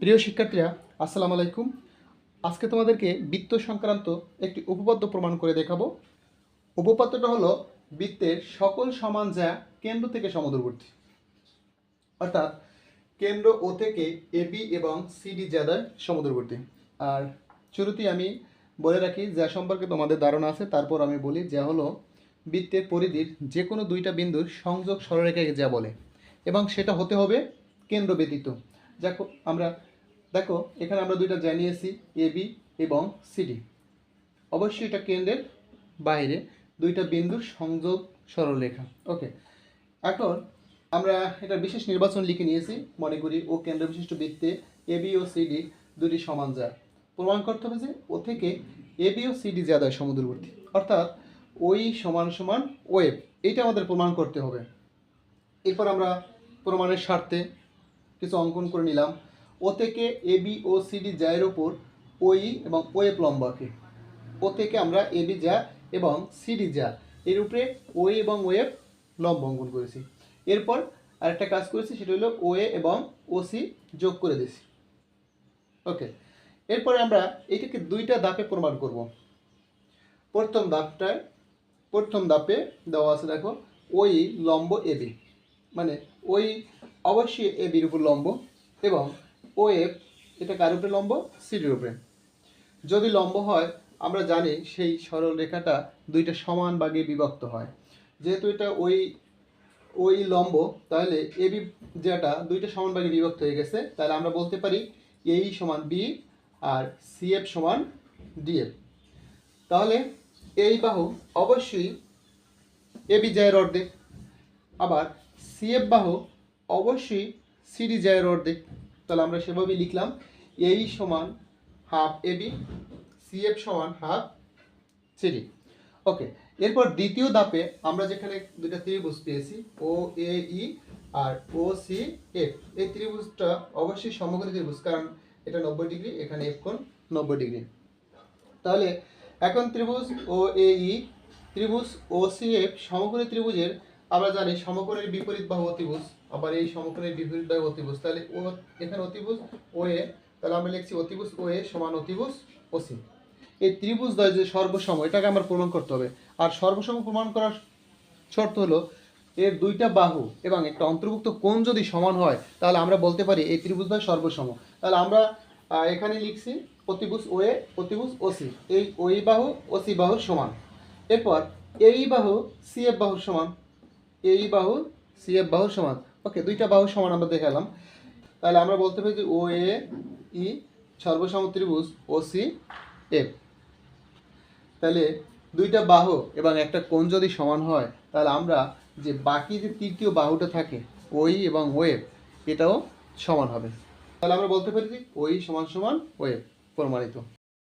প্রিয় শিক্ষার্থীরা, আসসালামু আলাইকুম। আজকে তোমাদেরকে বৃত্ত সংক্রান্ত একটি উপপাদ্য প্রমাণ করে দেখাবো। উপপাদ্যটা হলো বৃত্তের সকল সমান যা কেন্দ্র থেকে সমদূরবর্তী। অর্থাৎ কেন্দ্র ও থেকে এবি এবং সিডি জ্যাদার সমদূরবর্তী। আর শুরুতেই আমি বলে রাখি, যা সম্পর্কে তোমাদের ধারণা আছে, তারপর আমি বলি, যা হলো বৃত্তের পরিধির যে কোনো দুইটা বিন্দুর সংযোগ সরলরেখাকে যা বলে। এবং সেটা হতে হবে কেন্দ্র ব্যতীত। দেখো আমরা দেখো, এখানে আমরা দুইটা জানিয়েছি এবি এবং সিডি অবশ্যই এটা কেন্দ্রের বাইরে দুইটা বিন্দুর সংযোগ সরলরেখা ওকে এখন আমরা এটা বিশেষ নির্বাচন লিখে নিয়েছি, মনে করি ও কেন্দ্র বিশিষ্ট বৃত্তে এবি ও সিডি দুটি সমান যায় প্রমাণ করতে হবে যে ও থেকে এবি ও সিডি জাদায় সমুদ্রবর্তী, অর্থাৎ ওই সমান সমান ওয়েব এইটা আমাদের প্রমাণ করতে হবে। এরপর আমরা প্রমাণের স্বার্থে কিছু অঙ্কন করে নিলাম। ও থেকে এবি ও সিডি জায়ের ওপর ওই এবং ওয়েব লম্বাকে ও থেকে আমরা এবি যা এবং সিডি যা এর উপরে ওই এবং ওয়েব লম্ব অঙ্কন করেছি। এরপর আরেকটা কাজ করেছি, সেটা হলো ওএ এবং ওসি যোগ করে দিয়েছি। ওকে এরপরে আমরা এটাকে দুইটা ধাপে প্রমাণ করব। প্রথম ধাপটায়, প্রথম ধাপে দেওয়া আছে, দেখো ওই লম্ব এবি মানে ওই অবশ্যই এবির উপর লম্ব এবং ও এফ, এটা কার উপরে লম্ব? সিডির উপরে। যদি লম্ব হয়, আমরা জানি সেই সরল রেখাটা দুইটা সমান ভাগে বিভক্ত হয়। যেহেতু এটা ওই ওই লম্ব, তাহলে এবি যেটা দুইটা সমান ভাগে বিভক্ত হয়ে গেছে, তাহলে আমরা বলতে পারি এই সমান বি আর সিএফ সমান ডিএফ তাহলে এই বাহু অবশ্যই এবি জায়ের অর্ধেক, আবার সিএফ বাহু অবশ্যই সিডি জায়ের অর্ধেক। তাহলে আমরা সেভাবেই লিখলাম এই সমান হাফ এবি সিএফ সমান হাফ সিডি ওকে এরপর দ্বিতীয় ধাপে আমরা যেখানে দুটা ত্রিভুজ পেয়েছি ও এ ই আর ও সি এফ এই ত্রিভুজটা অবশ্যই সমগ্র ত্রিভুজ, কারণ এটা নব্বই ডিগ্রি, এখানে এফ কোণ নব্বই ডিগ্রি। তাহলে এখন ত্রিভুজ ও এ ই ত্রিভুজ ও সি এফ সমগ্র ত্রিভুজের আমরা জানি সমকোণের বিপরীত বাহু অতিভুজ, আবার এই সমকোণের বিপরীত বাহু অতিভুজ, তাহলে ও এখানে অতিভুজ, ও এ, তাহলে আমরা লিখছি অতিভুজ, ও এ সমান অতিভুজ, ও সি। এই ত্রিভুজ দ্বয় যে সর্বসম, এটাকে আমার প্রমাণ করতে হবে। আর সর্বসম প্রমাণ করার শর্ত হলো, এর দুইটা বাহু এবং একটা অন্তর্ভুক্ত কোণ যদি সমান হয়, তাহলে আমরা বলতে পারি এই ত্রিভুজ দ্বয় সর্বসম। তাহলে আমরা এখানে লিখছি অতিভুজ, ও এ, অতিভুজ, ও সি। এই ওই বাহু, ও সি বাহুর সমান। এরপর এই বাহু, সি এফ বাহুর সমান। এই বাহু, সি, এফ বাহুর সমান। ওকে, দুইটা বাহু সমান আমরা দেখালাম তাহলে আমরা বলতে পারি যে ও, এ, ই সর্বসম ত্রিভুজ ও, সি, এফ। তাহলে দুইটা বাহু, এবং একটা কোণ যদি সমান হয়, তাহলে আমরা যে বাকি যে তৃতীয় বাহুটা থাকে ওই এবং ওয়েব এটাও সমান হবে। তাহলে আমরা বলতে পারি যে ওই সমান সমান ওয়েব প্রমাণিত।